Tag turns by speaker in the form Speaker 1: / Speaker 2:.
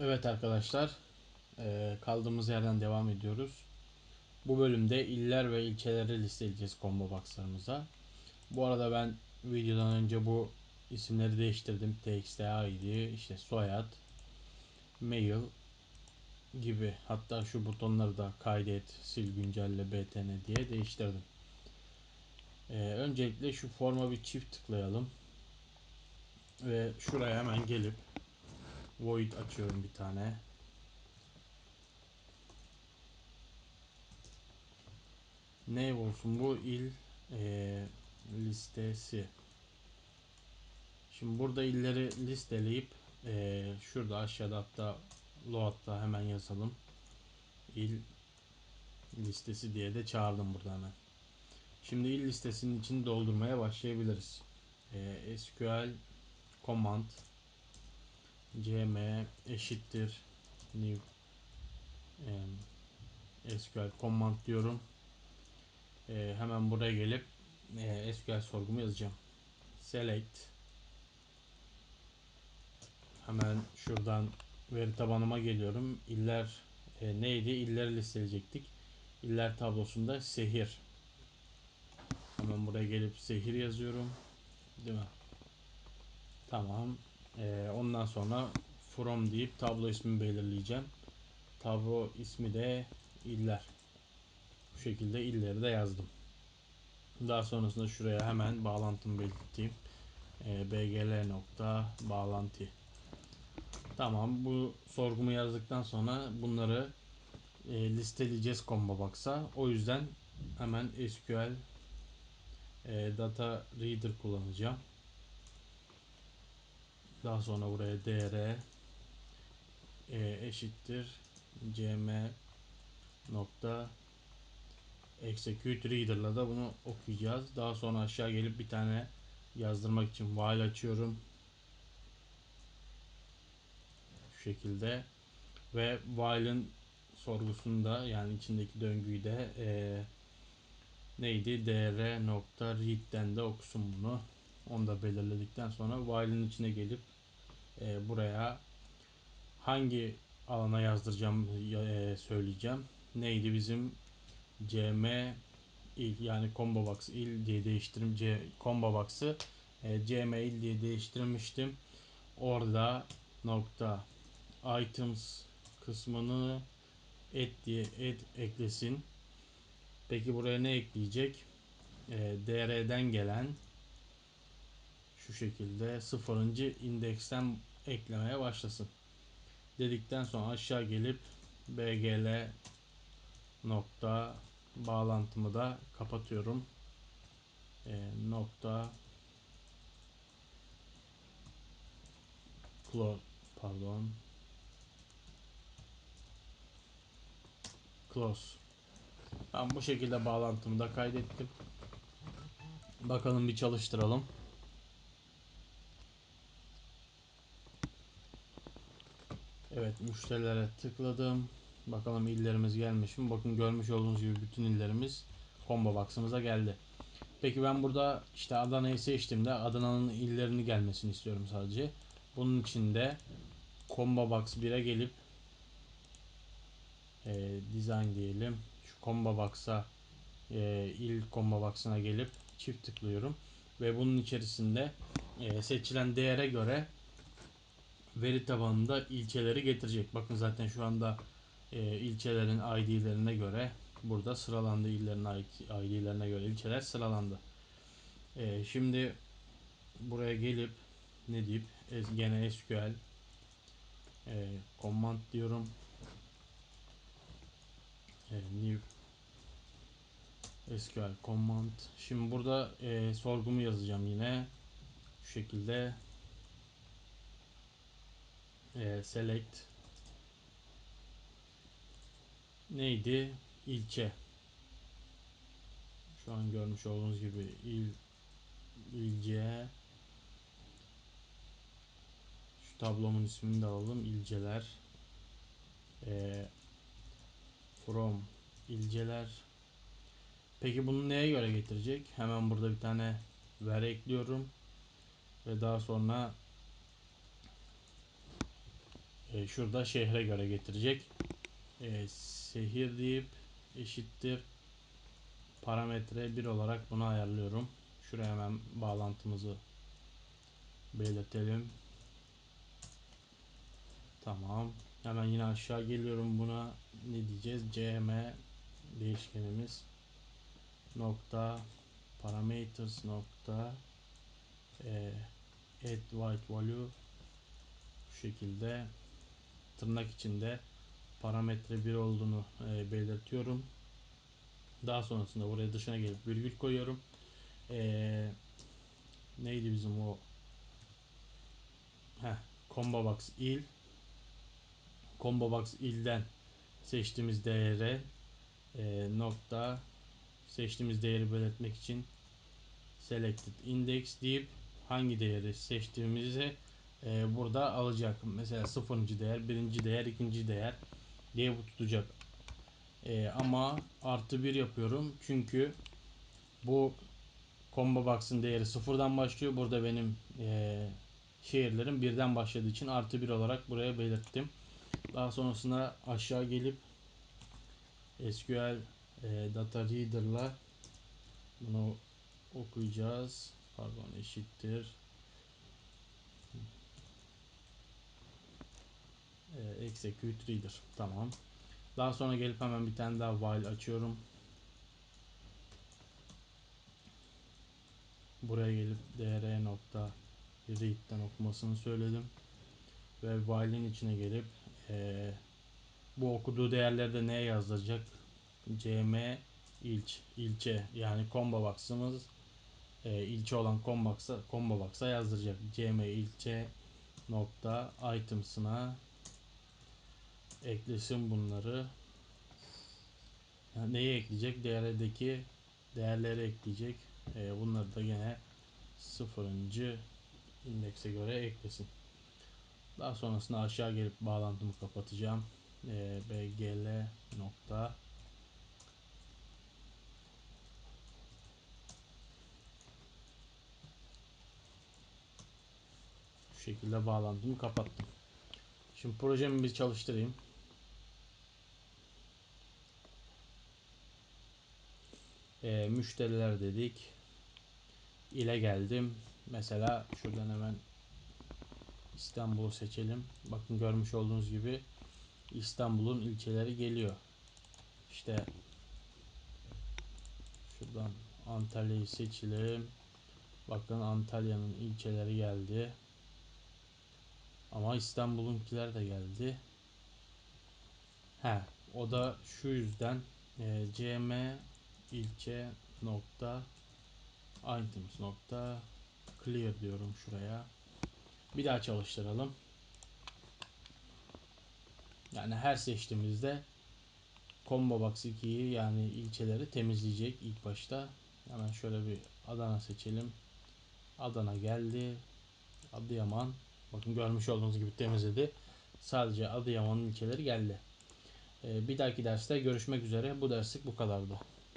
Speaker 1: Evet arkadaşlar, eee, kaldığımız yerden devam ediyoruz. Bu bölümde iller ve ilçeleri listeleyeceğiz combo boxlarımıza. Bu arada ben videodan önce bu isimleri değiştirdim. TXT ID, işte soyad, mail gibi. Hatta şu butonları da kaydet, sil güncelle, btn diye değiştirdim. Eee, öncelikle şu forma bir çift tıklayalım. Ve şuraya hemen gelip void açıyorum bir tane. Ne olsun bu il e, listesi. Şimdi burada illeri listeleyip e, şurada aşağıda hatta load'da hemen yazalım. İl listesi diye de çağırdım burada hemen. Şimdi il listesinin içini doldurmaya başlayabiliriz. E, SQL command cm eşittir new e, SQL command diyorum. E, hemen buraya gelip e, SQL sorgumu yazacağım. Select Hemen şuradan veri tabanıma geliyorum. İller e, neydi? İlleri listeleyecektik. İller tablosunda sehir. Hemen buraya gelip sehir yazıyorum. Değil mi? Tamam. E, ondan sonra from deyip tablo ismi belirleyeceğim. Tablo ismi de iller. Bu şekilde illeri de yazdım. Daha sonrasında şuraya hemen bağlantımı belirteyim. E, bgl nokta bağlantı Tamam bu sorgumu yazdıktan sonra bunları e, listeleyeceğiz combo box'a. O yüzden hemen SQL e, data reader kullanacağım. Daha sonra buraya dr e, eşittir cm nokta execute reader'la da bunu okuyacağız. Daha sonra aşağı gelip bir tane yazdırmak için while açıyorum. Şu şekilde ve while'ın sorgusunda yani içindeki döngüyü de e, neydi dr nokta read'den de okusun bunu. Onu da belirledikten sonra while'ın içine gelip e, buraya hangi alana yazdıracağım e, söyleyeceğim. Neydi bizim cm il yani combo box il diye değiştirim c combo box'ı e, cm il diye değiştirmiştim. Orada nokta items kısmını et diye et eklesin. Peki buraya ne ekleyecek? E, DR'den gelen şu şekilde sıfırıncı indeksten eklemeye başlasın. Dedikten sonra aşağı gelip bgl nokta bağlantımı da kapatıyorum. E, nokta close pardon close ben bu şekilde bağlantımı da kaydettim. Bakalım bir çalıştıralım. Evet müşterilere tıkladım. Bakalım illerimiz gelmiş mi? Bakın görmüş olduğunuz gibi bütün illerimiz combo box'ımıza geldi. Peki ben burada işte Adana'yı seçtiğimde Adana'nın illerini gelmesini istiyorum sadece. Bunun için de combo box 1'e gelip e, design diyelim. Şu combo box'a e, il combo box'ına gelip çift tıklıyorum. Ve bunun içerisinde e, seçilen değere göre veri tabanında ilçeleri getirecek. Bakın zaten şu anda e, ilçelerin ID'lerine göre burada sıralandı. illerin ID'lerine göre ilçeler sıralandı. E, şimdi buraya gelip ne deyip gene SQL e, command diyorum. E, new SQL command. Şimdi burada e, sorgumu yazacağım yine. Şu şekilde e, select neydi? İlçe. Şu an görmüş olduğunuz gibi il ilçe şu tablomun ismini de alalım. İlceler e, from ilceler Peki bunu neye göre getirecek? Hemen burada bir tane ver ekliyorum. Ve daha sonra e, şurada şehre göre getirecek. E, şehir deyip eşittir parametre 1 olarak bunu ayarlıyorum. Şuraya hemen bağlantımızı belirtelim. Tamam. Hemen yine aşağı geliyorum buna. Ne diyeceğiz? cm değişkenimiz nokta parameters nokta e, add white value şekilde tırnak içinde parametre 1 olduğunu e, belirtiyorum. Daha sonrasında buraya dışına gelip virgül koyuyorum. E, neydi bizim o Heh, combo box il combo box ilden seçtiğimiz değere e, nokta seçtiğimiz değeri belirtmek için selected index deyip hangi değeri seçtiğimizi e, burada alacak. Mesela sıfırıncı değer, birinci değer, ikinci değer diye bu tutacak. E, ama artı bir yapıyorum çünkü bu combo box'ın değeri sıfırdan başlıyor. Burada benim e, şehirlerim birden başladığı için artı bir olarak buraya belirttim. Daha sonrasında aşağı gelip SQL e, Data Reader'la bunu okuyacağız. Pardon eşittir. E, execute Reader. Tamam. Daha sonra gelip hemen bir tane daha while açıyorum. Buraya gelip dr nokta read'den okumasını söyledim. Ve while'in içine gelip e, bu okuduğu değerleri neye yazdıracak? cm ilç, ilçe yani combo box'ımız e, ilçe olan combo box'a, combo box'a yazdıracak. cm ilçe nokta items'ına eklesin bunları. Yani neyi ekleyecek? Değerdeki değerleri ekleyecek. E, bunları da yine sıfırıncı indekse göre eklesin. Daha sonrasında aşağı gelip bağlantımı kapatacağım. E, bgl nokta şekilde bağlantımı kapattım. Şimdi projemi bir çalıştırayım. E, müşteriler dedik. ile geldim. Mesela şuradan hemen İstanbul'u seçelim. Bakın görmüş olduğunuz gibi İstanbul'un ilçeleri geliyor. İşte şuradan Antalya'yı seçelim. Bakın Antalya'nın ilçeleri geldi. Ama İstanbul'unkiler de geldi. He, o da şu yüzden e, cm ilçe nokta items nokta clear diyorum şuraya. Bir daha çalıştıralım. Yani her seçtiğimizde combo box 2'yi yani ilçeleri temizleyecek ilk başta. Hemen şöyle bir Adana seçelim. Adana geldi. Adıyaman. Bakın görmüş olduğunuz gibi temizledi. Sadece Adıyaman'ın ilçeleri geldi. Ee, bir dahaki derste görüşmek üzere. Bu derslik bu kadardı.